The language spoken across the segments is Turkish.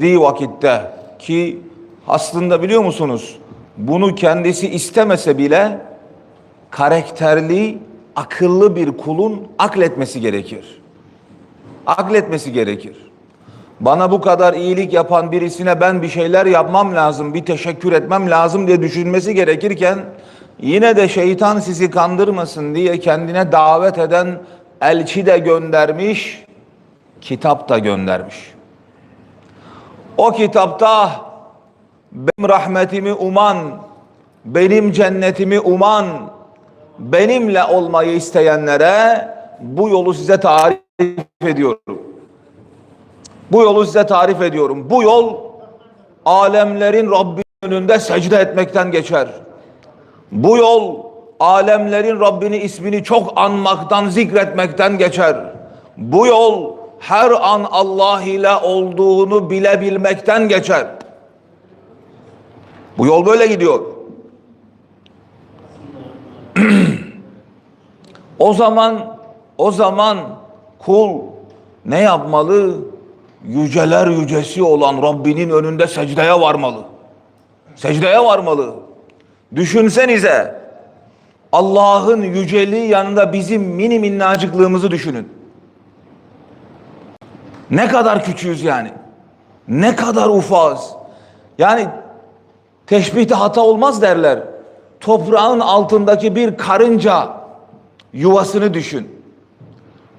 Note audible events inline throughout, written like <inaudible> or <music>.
vakitte ki aslında biliyor musunuz bunu kendisi istemese bile karakterli, akıllı bir kulun akletmesi gerekir. Akletmesi gerekir. Bana bu kadar iyilik yapan birisine ben bir şeyler yapmam lazım, bir teşekkür etmem lazım diye düşünmesi gerekirken yine de şeytan sizi kandırmasın diye kendine davet eden elçi de göndermiş, kitap da göndermiş. O kitapta benim rahmetimi uman, benim cennetimi uman, benimle olmayı isteyenlere bu yolu size tarif ediyorum. Bu yolu size tarif ediyorum. Bu yol alemlerin Rabbi önünde secde etmekten geçer. Bu yol alemlerin Rabbini ismini çok anmaktan, zikretmekten geçer. Bu yol her an Allah ile olduğunu bilebilmekten geçer. Bu yol böyle gidiyor. <clears throat> o zaman o zaman kul ne yapmalı? Yüceler yücesi olan Rabbinin önünde secdeye varmalı. Secdeye varmalı. Düşünsenize Allah'ın yüceliği yanında bizim mini minnacıklığımızı düşünün. Ne kadar küçüğüz yani. Ne kadar ufaz. Yani teşbihte hata olmaz derler. Toprağın altındaki bir karınca yuvasını düşün.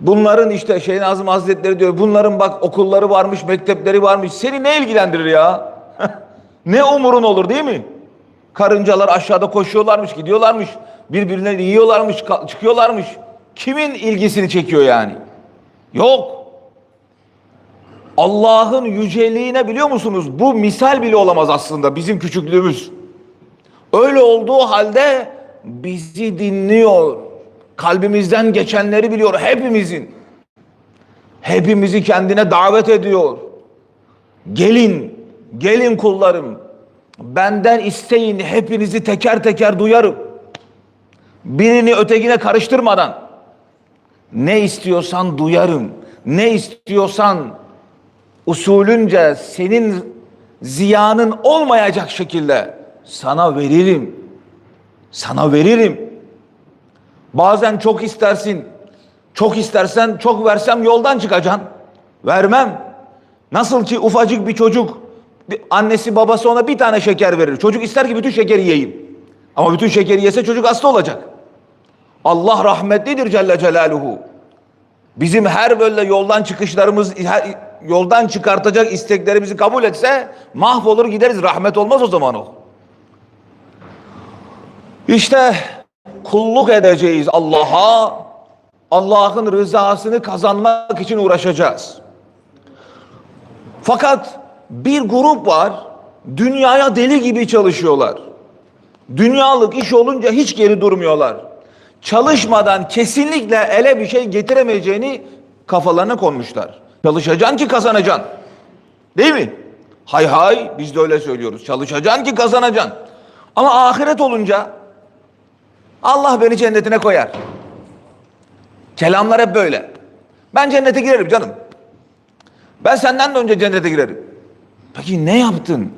Bunların işte Şeyh Nazım Hazretleri diyor bunların bak okulları varmış, mektepleri varmış. Seni ne ilgilendirir ya? <laughs> ne umurun olur değil mi? Karıncalar aşağıda koşuyorlarmış, gidiyorlarmış. Birbirlerini yiyorlarmış, çıkıyorlarmış. Kimin ilgisini çekiyor yani? Yok. Allah'ın yüceliğine biliyor musunuz? Bu misal bile olamaz aslında bizim küçüklüğümüz. Öyle olduğu halde bizi dinliyor. Kalbimizden geçenleri biliyor hepimizin. Hepimizi kendine davet ediyor. Gelin, gelin kullarım. Benden isteyin hepinizi teker teker duyarım. Birini ötekine karıştırmadan. Ne istiyorsan duyarım. Ne istiyorsan usulünce senin ziyanın olmayacak şekilde sana veririm. Sana veririm. Bazen çok istersin. Çok istersen çok versem yoldan çıkacaksın. Vermem. Nasıl ki ufacık bir çocuk annesi babası ona bir tane şeker verir. Çocuk ister ki bütün şekeri yiyeyim. Ama bütün şekeri yese çocuk hasta olacak. Allah rahmetlidir Celle Celaluhu. Bizim her böyle yoldan çıkışlarımız, her- yoldan çıkartacak isteklerimizi kabul etse mahvolur gideriz. Rahmet olmaz o zaman o. İşte kulluk edeceğiz Allah'a. Allah'ın rızasını kazanmak için uğraşacağız. Fakat bir grup var, dünyaya deli gibi çalışıyorlar. Dünyalık iş olunca hiç geri durmuyorlar. Çalışmadan kesinlikle ele bir şey getiremeyeceğini kafalarına konmuşlar. Çalışacaksın ki kazanacaksın. Değil mi? Hay hay biz de öyle söylüyoruz. Çalışacaksın ki kazanacaksın. Ama ahiret olunca Allah beni cennetine koyar. Kelamlar hep böyle. Ben cennete girerim canım. Ben senden de önce cennete girerim. Peki ne yaptın?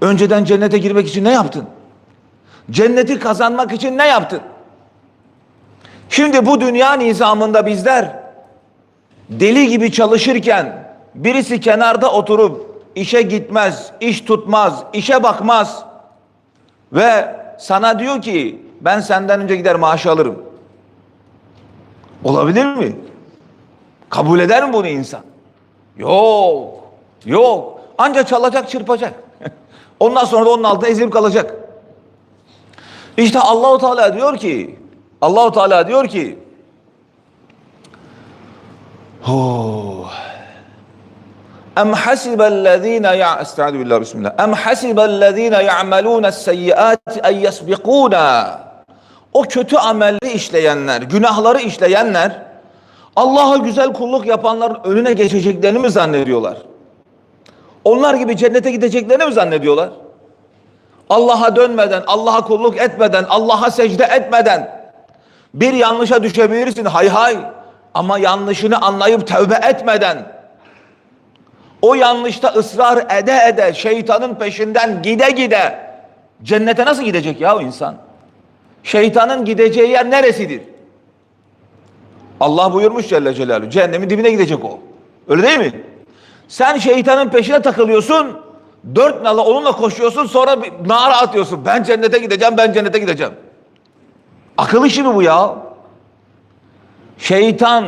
Önceden cennete girmek için ne yaptın? Cenneti kazanmak için ne yaptın? Şimdi bu dünya nizamında bizler deli gibi çalışırken birisi kenarda oturup işe gitmez, iş tutmaz, işe bakmaz ve sana diyor ki ben senden önce gider maaş alırım. Olabilir mi? Kabul eder mi bunu insan? Yok. Yok. Anca çalacak, çırpacak. <laughs> Ondan sonra da onun altında ezilip kalacak. İşte Allahu Teala diyor ki Allahu Teala diyor ki Em hasibellezine ya Estaizu billah bismillah. Em hasibellezine ya'melûnes seyyiâti en yesbikûnâ. O kötü amelli işleyenler, günahları işleyenler Allah'a güzel kulluk yapanların önüne geçeceklerini mi zannediyorlar? Onlar gibi cennete gideceklerini mi zannediyorlar? Allah'a dönmeden, Allah'a kulluk etmeden, Allah'a secde etmeden bir yanlışa düşebilirsin hay hay ama yanlışını anlayıp tövbe etmeden o yanlışta ısrar ede ede şeytanın peşinden gide gide cennete nasıl gidecek ya o insan? Şeytanın gideceği yer neresidir? Allah buyurmuş Celle Celaluhu. Cehennemin dibine gidecek o. Öyle değil mi? Sen şeytanın peşine takılıyorsun. Dört nala onunla koşuyorsun sonra bir nara atıyorsun. Ben cennete gideceğim, ben cennete gideceğim. Akıl işi mi bu ya? Şeytan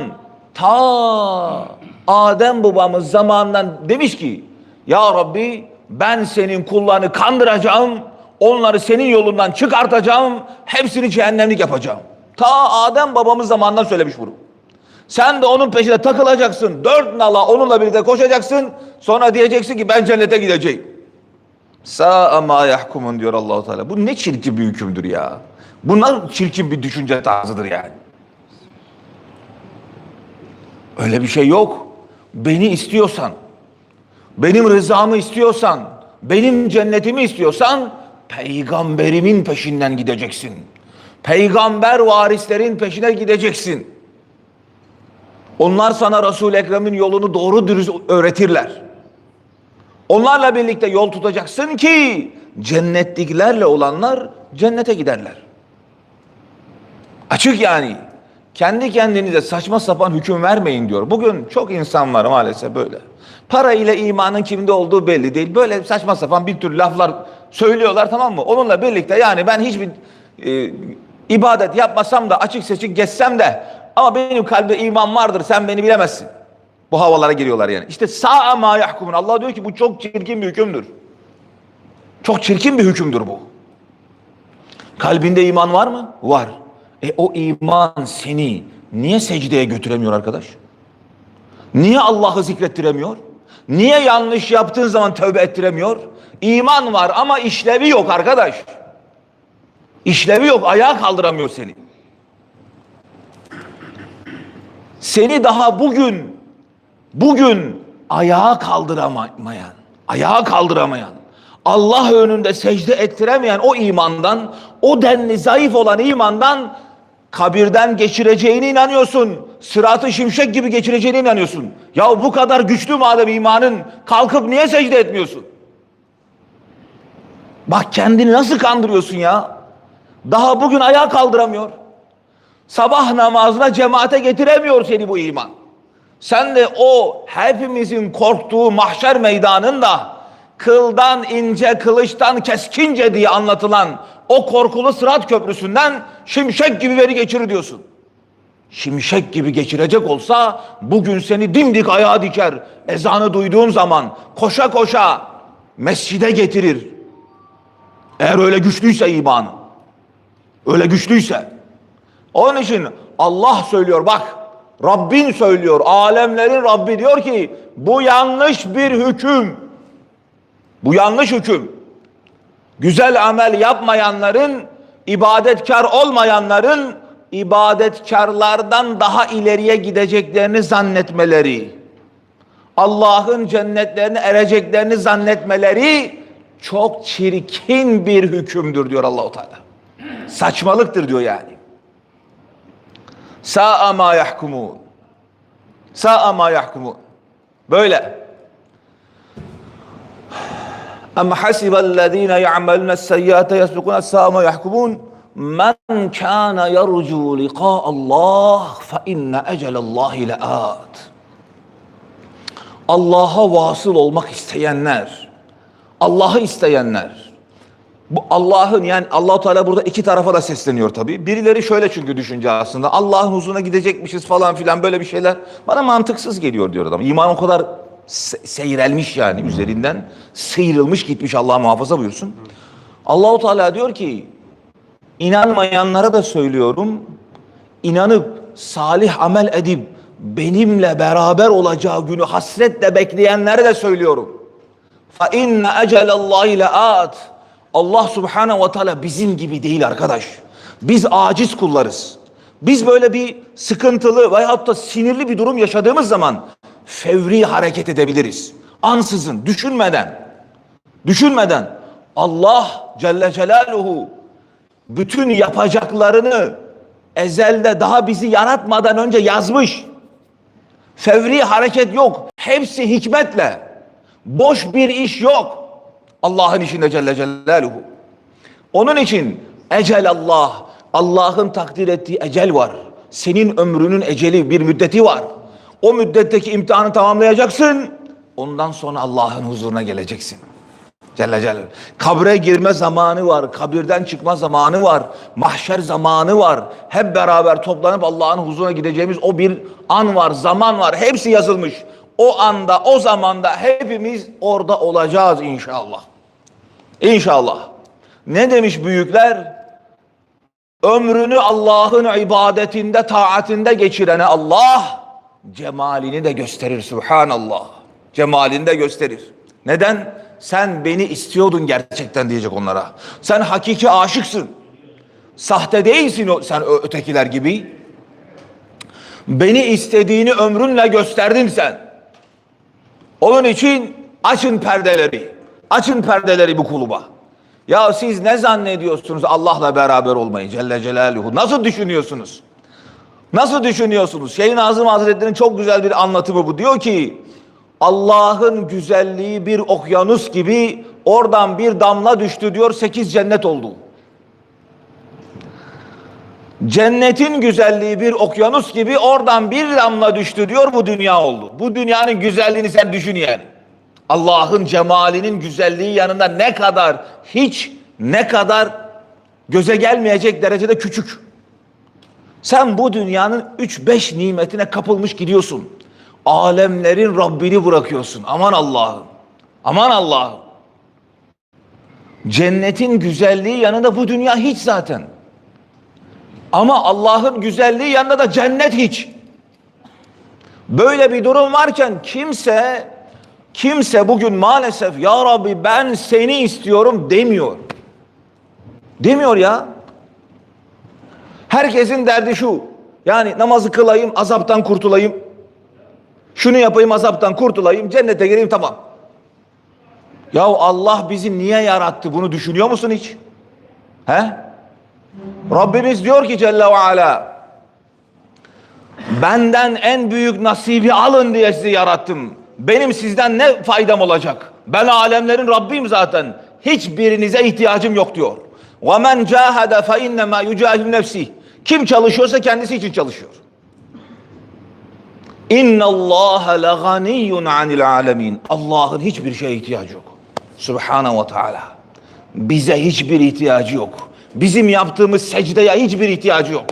ta Adem babamız zamanından demiş ki Ya Rabbi ben senin kullarını kandıracağım. Onları senin yolundan çıkartacağım. Hepsini cehennemlik yapacağım. Ta Adem babamız zamanından söylemiş bunu. Sen de onun peşine takılacaksın. Dört nala onunla birlikte koşacaksın. Sonra diyeceksin ki ben cennete gideceğim. Sa'a ma yahkumun diyor Allahu Teala. Bu ne çirkin bir hükümdür ya. Bu çirkin bir düşünce tarzıdır yani. Öyle bir şey yok. Beni istiyorsan, benim rızamı istiyorsan, benim cennetimi istiyorsan peygamberimin peşinden gideceksin. Peygamber varislerin peşine gideceksin. Onlar sana Resul-i Ekrem'in yolunu doğru dürüst öğretirler. Onlarla birlikte yol tutacaksın ki cennetliklerle olanlar cennete giderler. Açık yani. Kendi kendinize saçma sapan hüküm vermeyin diyor. Bugün çok insan var maalesef böyle. Para ile imanın kimde olduğu belli değil. Böyle saçma sapan bir tür laflar söylüyorlar tamam mı? Onunla birlikte yani ben hiçbir e, ibadet yapmasam da açık seçik geçsem de ama benim kalbimde iman vardır sen beni bilemezsin. Bu havalara giriyorlar yani. İşte sa'a ma yahkumun. Allah diyor ki bu çok çirkin bir hükümdür. Çok çirkin bir hükümdür bu. Kalbinde iman var mı? Var. E o iman seni niye secdeye götüremiyor arkadaş? Niye Allah'ı zikrettiremiyor? Niye yanlış yaptığın zaman tövbe ettiremiyor? İman var ama işlevi yok arkadaş. İşlevi yok, ayağa kaldıramıyor seni. Seni daha bugün, bugün ayağa kaldıramayan, ayağa kaldıramayan, Allah önünde secde ettiremeyen o imandan, o denli zayıf olan imandan kabirden geçireceğine inanıyorsun. Sıratı şimşek gibi geçireceğine inanıyorsun. Ya bu kadar güçlü madem imanın kalkıp niye secde etmiyorsun? Bak kendini nasıl kandırıyorsun ya? Daha bugün ayağa kaldıramıyor. Sabah namazına cemaate getiremiyor seni bu iman. Sen de o hepimizin korktuğu mahşer meydanında kıldan ince, kılıçtan keskince diye anlatılan o korkulu sırat köprüsünden şimşek gibi beni geçirir diyorsun. Şimşek gibi geçirecek olsa bugün seni dimdik ayağa diker. Ezanı duyduğun zaman koşa koşa mescide getirir. Eğer öyle güçlüyse imanı. Öyle güçlüyse. Onun için Allah söylüyor bak Rabbin söylüyor alemlerin Rabbi diyor ki bu yanlış bir hüküm. Bu yanlış hüküm. Güzel amel yapmayanların ibadetkar olmayanların ibadetkarlardan daha ileriye gideceklerini zannetmeleri Allah'ın cennetlerine ereceklerini zannetmeleri çok çirkin bir hükümdür diyor Allahu Teala. Saçmalıktır diyor yani. Sa'a ma yahkumun. Sa'a ma yahkumun. Böyle. Em hasibellezine ya'malune seyyiate yesbukuna sa'a ma yahkumun. Men kana yercu liqa Allah fe inne ecelallahi le'at. Allah'a vasıl olmak isteyenler, Allah'ı isteyenler, bu Allah'ın yani Allahu Teala burada iki tarafa da sesleniyor tabii. Birileri şöyle çünkü düşünce aslında Allah'ın huzuruna gidecekmişiz falan filan böyle bir şeyler bana mantıksız geliyor diyor adam. İman o kadar se- seyrelmiş yani üzerinden sıyrılmış gitmiş Allah muhafaza buyursun. Allahu Teala diyor ki inanmayanlara da söylüyorum. inanıp salih amel edip benimle beraber olacağı günü hasretle bekleyenlere de söylüyorum. Fa inne ecelallahi leat. Allah subhanehu ve teala bizim gibi değil arkadaş. Biz aciz kullarız. Biz böyle bir sıkıntılı veyahut da sinirli bir durum yaşadığımız zaman fevri hareket edebiliriz. Ansızın, düşünmeden. Düşünmeden Allah Celle Celaluhu bütün yapacaklarını ezelde daha bizi yaratmadan önce yazmış. Fevri hareket yok. Hepsi hikmetle. Boş bir iş yok. Allah'ın işinde Celle Celaluhu. Onun için ecel Allah, Allah'ın takdir ettiği ecel var. Senin ömrünün eceli bir müddeti var. O müddetteki imtihanı tamamlayacaksın. Ondan sonra Allah'ın huzuruna geleceksin. Celle Celaluhu. Kabre girme zamanı var, kabirden çıkma zamanı var, mahşer zamanı var. Hep beraber toplanıp Allah'ın huzuruna gideceğimiz o bir an var, zaman var. Hepsi yazılmış. O anda, o zamanda hepimiz orada olacağız inşallah. İnşallah. Ne demiş büyükler? Ömrünü Allah'ın ibadetinde, taatinde geçirene Allah cemalini de gösterir. Subhanallah. Cemalini de gösterir. Neden? Sen beni istiyordun gerçekten diyecek onlara. Sen hakiki aşıksın. Sahte değilsin sen ötekiler gibi. Beni istediğini ömrünle gösterdin sen. Onun için açın perdeleri. Açın perdeleri bu kuluba. Ya siz ne zannediyorsunuz Allah'la beraber olmayı Celle Celaluhu? Nasıl düşünüyorsunuz? Nasıl düşünüyorsunuz? Şeyh Nazım Hazretleri'nin çok güzel bir anlatımı bu. Diyor ki Allah'ın güzelliği bir okyanus gibi oradan bir damla düştü diyor sekiz cennet oldu. Cennetin güzelliği bir okyanus gibi oradan bir damla düştü diyor bu dünya oldu. Bu dünyanın güzelliğini sen düşün yani. Allah'ın cemalinin güzelliği yanında ne kadar hiç ne kadar göze gelmeyecek derecede küçük. Sen bu dünyanın 3-5 nimetine kapılmış gidiyorsun. Alemlerin Rabbini bırakıyorsun. Aman Allah'ım. Aman Allah'ım. Cennetin güzelliği yanında bu dünya hiç zaten. Ama Allah'ın güzelliği yanında da cennet hiç. Böyle bir durum varken kimse kimse bugün maalesef ya Rabbi ben seni istiyorum demiyor. Demiyor ya. Herkesin derdi şu. Yani namazı kılayım, azaptan kurtulayım. Şunu yapayım, azaptan kurtulayım, cennete gireyim tamam. Ya Allah bizi niye yarattı? Bunu düşünüyor musun hiç? He? Rabbimiz diyor ki Celle ve Ala Benden en büyük nasibi alın diye sizi yarattım. Benim sizden ne faydam olacak? Ben alemlerin Rabbiyim zaten. Hiçbirinize ihtiyacım yok diyor. وَمَنْ جَاهَدَ فَاِنَّمَا يُجَاهِدُ نَفْسِهِ kim çalışıyorsa kendisi için çalışıyor. İnna Allah la ganiyyun anil alamin. Allah'ın hiçbir şeye ihtiyacı yok. Subhanahu ve Teala. Bize hiçbir ihtiyacı yok. Bizim yaptığımız secdeye hiçbir ihtiyacı yok.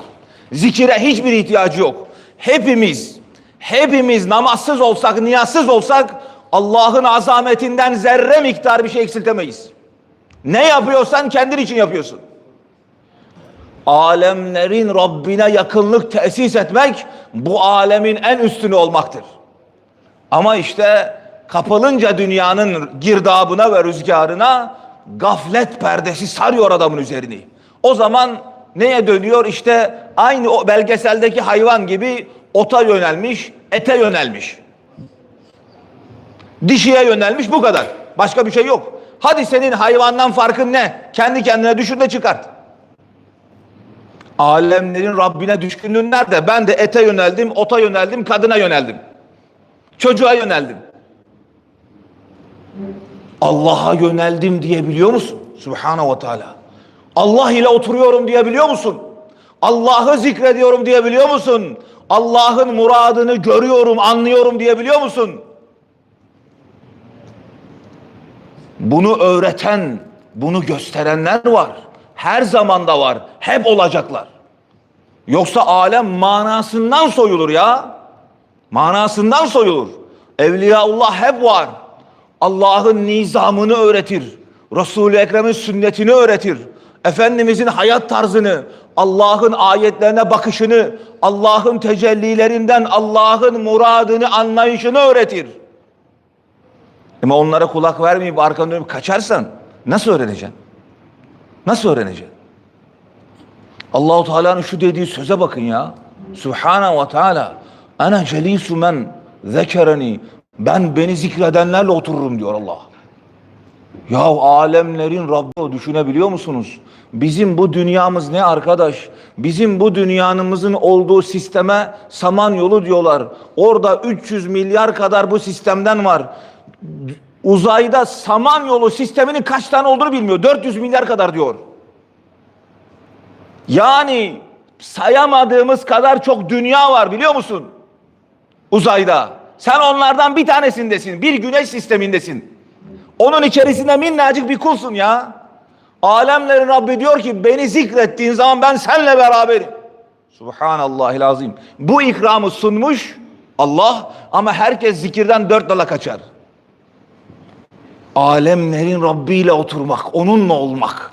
Zikire hiçbir ihtiyacı yok. Hepimiz, hepimiz namazsız olsak, niyazsız olsak Allah'ın azametinden zerre miktar bir şey eksiltemeyiz. Ne yapıyorsan kendin için yapıyorsun alemlerin Rabbine yakınlık tesis etmek bu alemin en üstünü olmaktır. Ama işte kapılınca dünyanın girdabına ve rüzgarına gaflet perdesi sarıyor adamın üzerini. O zaman neye dönüyor? İşte aynı o belgeseldeki hayvan gibi ota yönelmiş, ete yönelmiş. Dişiye yönelmiş bu kadar. Başka bir şey yok. Hadi senin hayvandan farkın ne? Kendi kendine düşün de çıkart. Alemlerin Rabbine düşkünlüğün nerede? Ben de ete yöneldim, ota yöneldim, kadına yöneldim. Çocuğa yöneldim. Allah'a yöneldim diyebiliyor musun? Subhanahu ve Teala. Allah ile oturuyorum diyebiliyor musun? Allah'ı zikrediyorum diyebiliyor musun? Allah'ın muradını görüyorum, anlıyorum diyebiliyor musun? Bunu öğreten, bunu gösterenler var. Her zamanda var. Hep olacaklar. Yoksa alem manasından soyulur ya. Manasından soyulur. Evliyaullah hep var. Allah'ın nizamını öğretir. Resul-i Ekrem'in sünnetini öğretir. Efendimizin hayat tarzını, Allah'ın ayetlerine bakışını, Allah'ın tecellilerinden Allah'ın muradını anlayışını öğretir. Ama onlara kulak vermeyip arkanı dönüp kaçarsan nasıl öğreneceksin? Nasıl öğreneceksin? Allahu Teala'nın şu dediği söze bakın ya. Subhanahu ve Teala. Ana celisu men zekereni. Ben beni zikredenlerle otururum diyor Allah. Ya alemlerin Rabbi düşünebiliyor musunuz? Bizim bu dünyamız ne arkadaş? Bizim bu dünyanımızın olduğu sisteme Samanyolu diyorlar. Orada 300 milyar kadar bu sistemden var. Uzayda Samanyolu sisteminin kaç tane olduğunu bilmiyor. 400 milyar kadar diyor. Yani sayamadığımız kadar çok dünya var biliyor musun? Uzayda. Sen onlardan bir tanesindesin. Bir güneş sistemindesin. Onun içerisinde minnacık bir kulsun ya. Alemlerin Rabbi diyor ki beni zikrettiğin zaman ben seninle beraberim. Subhanallahil azim. Bu ikramı sunmuş Allah ama herkes zikirden dört dala kaçar. Alemlerin Rabbi ile oturmak, onunla olmak.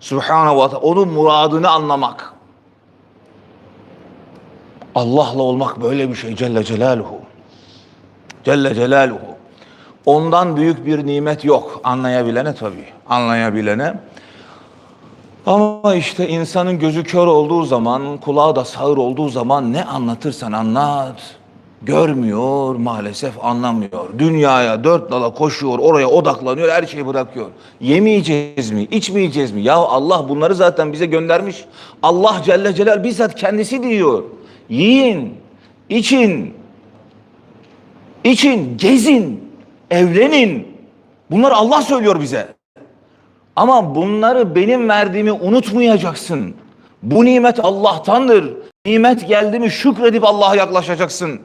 Subhanahu Teala, onun muradını anlamak. Allah'la olmak böyle bir şey Celle Celaluhu. Celle Celaluhu. Ondan büyük bir nimet yok. Anlayabilene tabii. Anlayabilene. Ama işte insanın gözü kör olduğu zaman, kulağı da sağır olduğu zaman ne anlatırsan anlat. Görmüyor, maalesef anlamıyor. Dünyaya dört dala koşuyor, oraya odaklanıyor, her şeyi bırakıyor. Yemeyeceğiz mi, içmeyeceğiz mi? Ya Allah bunları zaten bize göndermiş. Allah Celle Celal bizzat kendisi diyor. Yiyin, için, için, gezin, evlenin. Bunları Allah söylüyor bize. Ama bunları benim verdiğimi unutmayacaksın. Bu nimet Allah'tandır. Nimet geldi mi şükredip Allah'a yaklaşacaksın.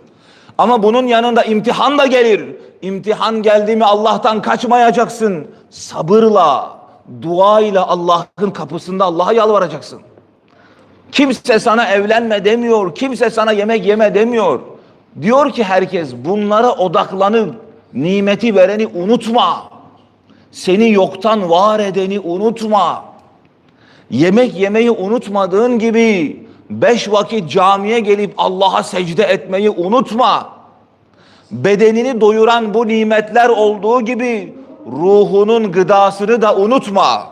Ama bunun yanında imtihan da gelir. İmtihan geldi mi Allah'tan kaçmayacaksın. Sabırla, duayla Allah'ın kapısında Allah'a yalvaracaksın. Kimse sana evlenme demiyor. Kimse sana yemek yeme demiyor. Diyor ki herkes bunlara odaklanıp nimeti vereni unutma. Seni yoktan var edeni unutma. Yemek yemeyi unutmadığın gibi beş vakit camiye gelip Allah'a secde etmeyi unutma. Bedenini doyuran bu nimetler olduğu gibi ruhunun gıdasını da unutma.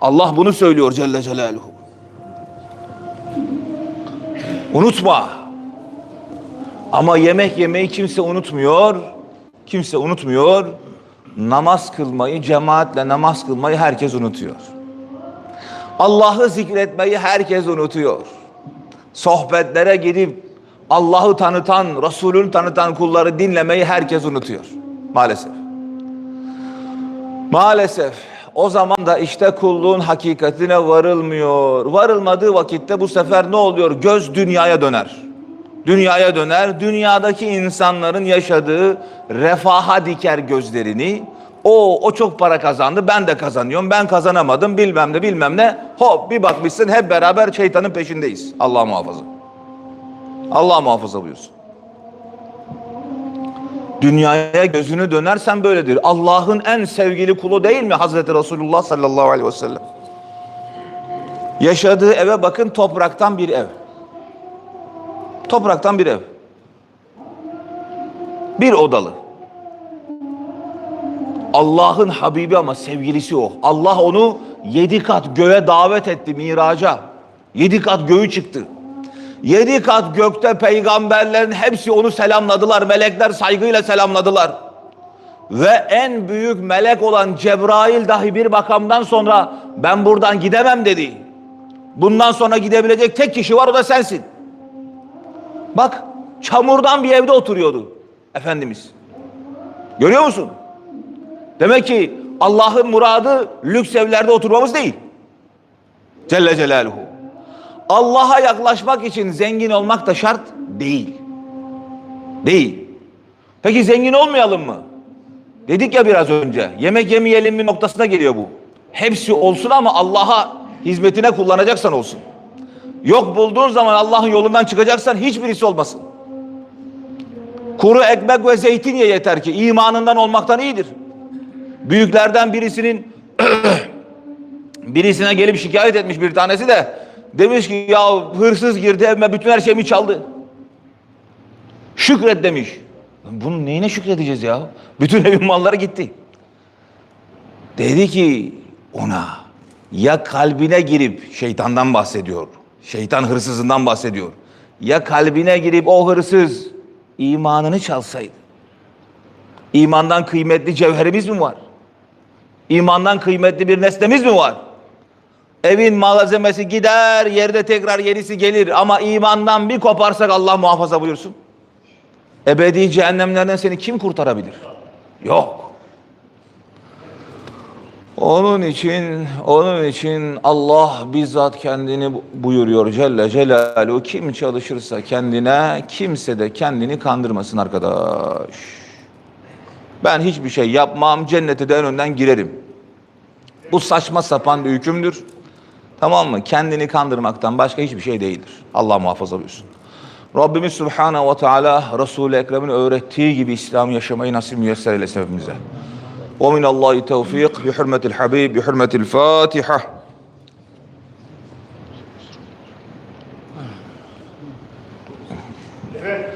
Allah bunu söylüyor Celle Celaluhu. Unutma. Ama yemek yemeyi kimse unutmuyor. Kimse unutmuyor. Namaz kılmayı, cemaatle namaz kılmayı herkes unutuyor. Allah'ı zikretmeyi herkes unutuyor. Sohbetlere gidip Allah'ı tanıtan, Resulünü tanıtan kulları dinlemeyi herkes unutuyor. Maalesef. Maalesef. O zaman da işte kulluğun hakikatine varılmıyor. Varılmadığı vakitte bu sefer ne oluyor? Göz dünyaya döner. Dünyaya döner. Dünyadaki insanların yaşadığı refaha diker gözlerini. O, o çok para kazandı. Ben de kazanıyorum. Ben kazanamadım. Bilmem ne bilmem ne. Hop bir bakmışsın hep beraber şeytanın peşindeyiz. Allah muhafaza. Allah muhafaza buyursun. Dünyaya gözünü dönersen böyledir. Allah'ın en sevgili kulu değil mi Hazreti Resulullah sallallahu aleyhi ve sellem? Yaşadığı eve bakın topraktan bir ev. Topraktan bir ev. Bir odalı. Allah'ın Habibi ama sevgilisi o. Allah onu yedi kat göğe davet etti miraca. Yedi kat göğü çıktı. Yedi kat gökte peygamberlerin hepsi onu selamladılar. Melekler saygıyla selamladılar. Ve en büyük melek olan Cebrail dahi bir makamdan sonra ben buradan gidemem dedi. Bundan sonra gidebilecek tek kişi var o da sensin. Bak çamurdan bir evde oturuyordu Efendimiz. Görüyor musun? Demek ki Allah'ın muradı lüks evlerde oturmamız değil. Celle Celaluhu. Allah'a yaklaşmak için zengin olmak da şart değil. Değil. Peki zengin olmayalım mı? Dedik ya biraz önce. Yemek yemeyelim mi noktasına geliyor bu. Hepsi olsun ama Allah'a hizmetine kullanacaksan olsun. Yok bulduğun zaman Allah'ın yolundan çıkacaksan hiçbirisi olmasın. Kuru ekmek ve zeytin ye yeter ki imanından olmaktan iyidir. Büyüklerden birisinin <clears throat> birisine gelip şikayet etmiş bir tanesi de demiş ki ya hırsız girdi evime bütün her şeyimi çaldı. Şükret demiş. Bunun neyine şükredeceğiz ya? Bütün <laughs> evin malları gitti. Dedi ki ona ya kalbine girip şeytandan bahsediyor. Şeytan hırsızından bahsediyor. Ya kalbine girip o hırsız imanını çalsaydı. İmandan kıymetli cevherimiz mi var? İmandan kıymetli bir nesnemiz mi var? Evin malzemesi gider, yerde tekrar yenisi gelir ama imandan bir koparsak Allah muhafaza buyursun. Ebedi cehennemlerden seni kim kurtarabilir? Yok. Onun için, onun için Allah bizzat kendini buyuruyor Celle Celaluhu. Kim çalışırsa kendine, kimse de kendini kandırmasın arkadaş. Ben hiçbir şey yapmam, cennete de en önden girerim. Bu saçma sapan bir hükümdür. Tamam mı? Kendini kandırmaktan başka hiçbir şey değildir. Allah muhafaza buyursun. Rabbimiz Subhanahu ve Teala Resul-i Ekrem'in öğrettiği gibi İslam yaşamayı nasip müyesser eylesin hepimize. ومن الله توفيق بحرمة الحبيب بحرمة الفاتحة